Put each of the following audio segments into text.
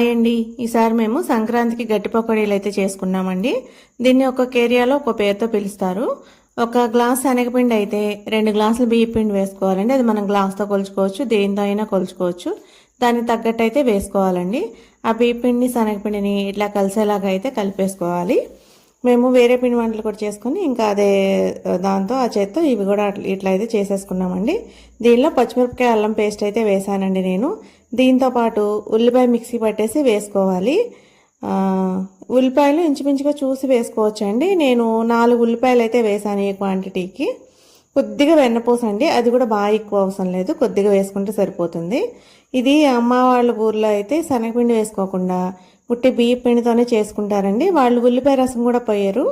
Hi అండి ఈసారి మేము సంక్రాంతికి గట్టి పకోడీలు అయితే చేసుకున్నామండి. దీన్ని ఒక్కొక్క ఏరియాలో ఒక పేరుతో పిలుస్తారు. ఒక గ్లాస్ శనగపిండి అయితే రెండు గ్లాసులు బియ్య పిండి వేసుకోవాలండి. అది మనం గ్లాస్తో కొలుచుకోవచ్చు దేనితో అయినా కొలుచుకోవచ్చు. దానికి తగ్గట్టు అయితే వేసుకోవాలండి. ఆ బియ్య శనగపిండిని ఇట్లా కలిసేలాగా అయితే కలిపేసుకోవాలి. మేము వేరే పిండి వంటలు కూడా చేసుకుని ఇంకా అదే దాంతో ఆ చేత్తో ఇవి కూడా ఇట్లా అయితే చేసేసుకున్నామండి. దీనిలో పచ్చిమిరపకాయ అల్లం పేస్ట్ అయితే వేసానండి నేను. దీంతో పాటు ఉల్లిపాయ మిక్సీ పట్టేసి వేసుకోవాలి. ఉల్లిపాయలు ఇంచుమించుగా చూసి వేసుకోవచ్చండి. నేను నాలుగు ఉల్లిపాయలు అయితే వేసాను ఈ క్వాంటిటీకి కొద్దిగా వెన్నపూస అండి అది కూడా బాగా ఎక్కువ అవసరం లేదు. కొద్దిగా వేసుకుంటే సరిపోతుంది. ఇది అమ్మ వాళ్ళ ఊర్లో అయితే శనగపిండి వేసుకోకుండా పుట్టి బియ్య పిండితోనే చేసుకుంటారండి. వాళ్ళు ఉల్లిపాయ రసం కూడా పోయారు.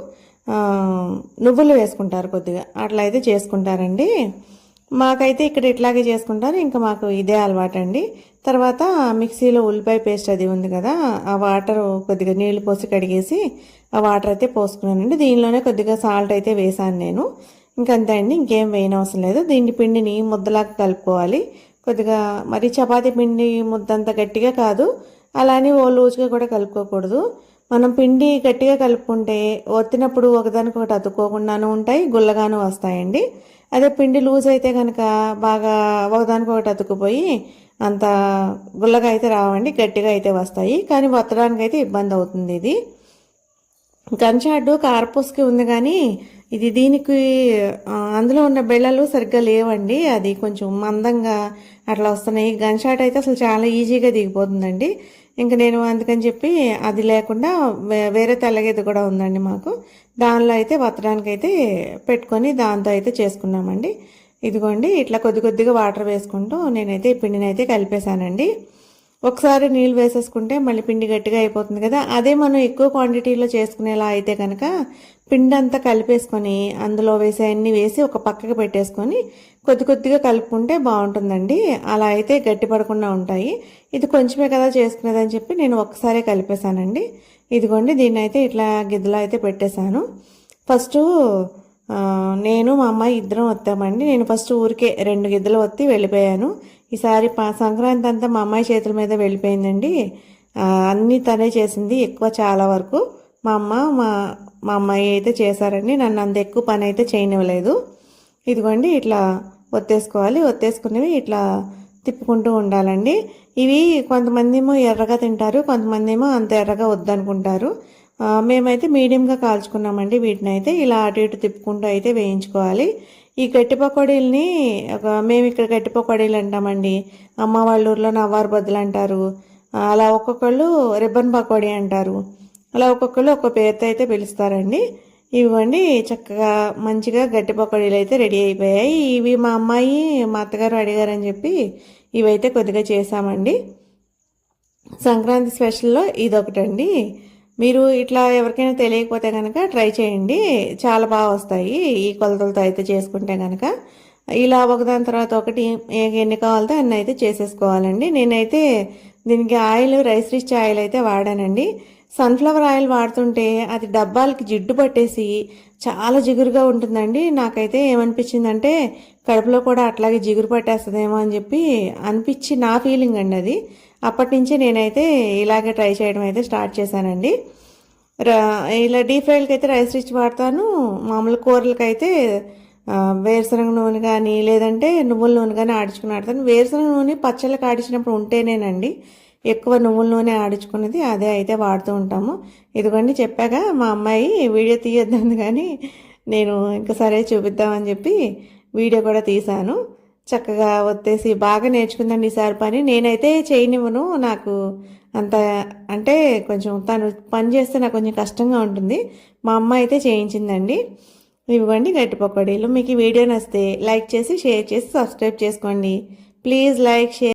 నువ్వులు వేసుకుంటారు కొద్దిగా. అట్లా అయితే చేసుకుంటారండి. మాకైతే ఇక్కడ ఇట్లాగే చేసుకుంటారు. ఇంకా మాకు ఇదే అలవాటు అండి తర్వాత మిక్సీలో ఉల్లిపాయ పేస్ట్ అది ఉంది కదా ఆ వాటర్ కొద్దిగా నీళ్ళు పోసి కడిగేసి ఆ వాటర్ అయితే పోసుకున్నానండి. దీనిలోనే కొద్దిగా సాల్ట్ అయితే వేసాను నేను. ఇంకంతే అండి ఇంకేం వేయనవసరం లేదు. దీని పిండిని ముద్దలాగా కలుపుకోవాలి. కొద్దిగా మరి చపాతీ పిండి ముద్దంత గట్టిగా కాదు అలానే ఓ లూజ్గా కూడా కలుపుకోకూడదు. మనం పిండి గట్టిగా కలుపుకుంటే ఒత్తినప్పుడు ఒకదానికొకటి అతుక్కోకుండాను ఉంటాయి గుల్లగాను వస్తాయండి. అదే పిండి లూజ్ అయితే కనుక బాగా ఒకదానికొకటి అతుక్కుపోయి అంత గుల్లగా అయితే రావండి గట్టిగా అయితే వస్తాయి. కానీ వత్తడానికి అయితే ఇబ్బంది అవుతుంది ఇది. గన్షాడు కార్పూస్కి ఉంది కానీ ఇది దీనికి అందులో ఉన్న బిళ్ళలు సరిగ్గా లేవండి. అది కొంచెం మందంగా అట్లా వస్తున్నాయి. గన్షాట్ అయితే అసలు చాలా ఈజీగా దిగిపోతుందండి. ఇంకా నేను అందుకని చెప్పి అది లేకుండా వేరే తెల్లగేది కూడా ఉందండి మాకు. దానిలో అయితే వత్తడానికి అయితే పెట్టుకొని దాంతో అయితే చేసుకున్నామండి. ఇదిగోండి ఇట్లా కొద్ది కొద్దిగా వాటర్ వేసుకుంటూ నేనైతే ఈ పిండిని అయితే కలిపేశానండి. ఒకసారి నీళ్ళు వేసేసుకుంటే మళ్ళీ పిండి గట్టిగా అయిపోతుంది కదా. అదే మనం ఎక్కువ క్వాంటిటీలో చేసుకునేలా అయితే కనుక పిండి అంతా కలిపేసుకొని అందులో వేసే అన్ని వేసి ఒక పక్కకు పెట్టేసుకొని కొద్ది కొద్దిగా కలుపుకుంటే బాగుంటుందండి. అలా అయితే గట్టి పడకుండా ఉంటాయి. ఇది కొంచెమే కదా చేసుకునేదని చెప్పి నేను ఒక్కసారే కలిపేశానండి. ఇదిగోండి దీన్ని అయితే ఇట్లా గిద్దలో అయితే పెట్టేశాను. ఫస్ట్ నేను మా అమ్మాయి ఇద్దరం వస్తామండి. నేను ఫస్ట్ ఊరికే రెండు గిద్దలు వత్తి వెళ్ళిపోయాను. ఈసారి సంక్రాంతి అంతా మా అమ్మాయి చేతుల మీద వెళ్ళిపోయిందండి. అన్నీ తనే చేసింది ఎక్కువ చాలా వరకు. మా అమ్మ మా మా అమ్మాయి అయితే చేశారండి. నన్ను అంత ఎక్కువ పని అయితే చేయనివ్వలేదు. ఇదిగోండి ఇట్లా ఒత్తేసుకోవాలి. ఒత్తేసుకునేవి ఇట్లా తిప్పుకుంటూ ఉండాలండి. ఇవి కొంతమంది ఏమో ఎర్రగా తింటారు కొంతమంది ఏమో అంత ఎర్రగా వద్దనుకుంటారు. మేమైతే మీడియంగా కాల్చుకున్నామండి. వీటిని అయితే ఇలా అటు ఇటు తిప్పుకుంటూ అయితే వేయించుకోవాలి. ఈ గట్టి పకోడీలని మేము ఇక్కడ గట్టి పకోడీలు అంటామండి. అమ్మ వాళ్ళ ఊర్లో నవ్వారు బదులు అంటారు. అలా ఒక్కొక్కళ్ళు రిబ్బన్ పకోడీ అంటారు. అలా ఒక్కొక్కళ్ళు ఒక్కొక్క పేరుతో అయితే పిలుస్తారండి. ఇవ్వండి చక్కగా మంచిగా గట్టి పకోడీలు అయితే రెడీ అయిపోయాయి. ఇవి మా అమ్మాయి మా అత్తగారు అడిగారని చెప్పి ఇవైతే కొద్దిగా చేసామండి సంక్రాంతి స్పెషల్లో ఇదొకటండి. మీరు ఇట్లా ఎవరికైనా తెలియకపోతే కనుక ట్రై చేయండి. చాలా బాగా వస్తాయి ఈ కొలతలతో అయితే చేసుకుంటే కనుక ఇలా ఒకదాని తర్వాత ఒకటి ఎన్ని కావాలితే అన్ని అయితే చేసేసుకోవాలండి. నేనైతే దీనికి ఆయిల్ రైస్ రిచ్ ఆయిల్ అయితే వాడానండి. సన్ఫ్లవర్ ఆయిల్ వాడుతుంటే అది డబ్బాలకి జిడ్డు పట్టేసి చాలా జిగురుగా ఉంటుందండి. నాకైతే ఏమనిపించిందంటే కడుపులో కూడా అట్లాగే జిగురు పట్టేస్తుందేమో అని చెప్పి అనిపించి నా ఫీలింగ్ అండి అది. అప్పటి నుంచి నేనైతే ఇలాగే ట్రై చేయడం అయితే స్టార్ట్ చేశానండి. ఇలా డీప్ ఫ్రైలకి అయితే రైస్ రిచ్ వాడతాను. మామూలు కూరలకైతే వేరుశనగ నూనె కానీ లేదంటే నువ్వుల నూనె కానీ ఆడించుకుని ఆడతాను. వేరుశనగ నూనె పచ్చళ్ళకి ఆడించినప్పుడు ఉంటేనేనండి. ఎక్కువ నువ్వుల నూనె ఆడించుకున్నది అదే అయితే వాడుతూ ఉంటాము. ఇదిగోండి చెప్పాక మా అమ్మాయి వీడియో తీయొద్దని కానీ నేను ఇంకా సరే చూపిద్దామని చెప్పి వీడియో కూడా తీశాను. చక్కగా వచ్చేసి బాగా నేర్చుకుందండి ఈసారి పని. నేనైతే చేయనివ్వను. నాకు అంత అంటే కొంచెం తను పని చేస్తే నాకు కొంచెం కష్టంగా ఉంటుంది. మా అమ్మ అయితే చేయించిందండి. ఇవ్వండి గట్టి పకోడీలు. మీకు ఈ వీడియో నచ్చితే లైక్ చేసి షేర్ చేసి సబ్స్క్రైబ్ చేసుకోండి. Please like share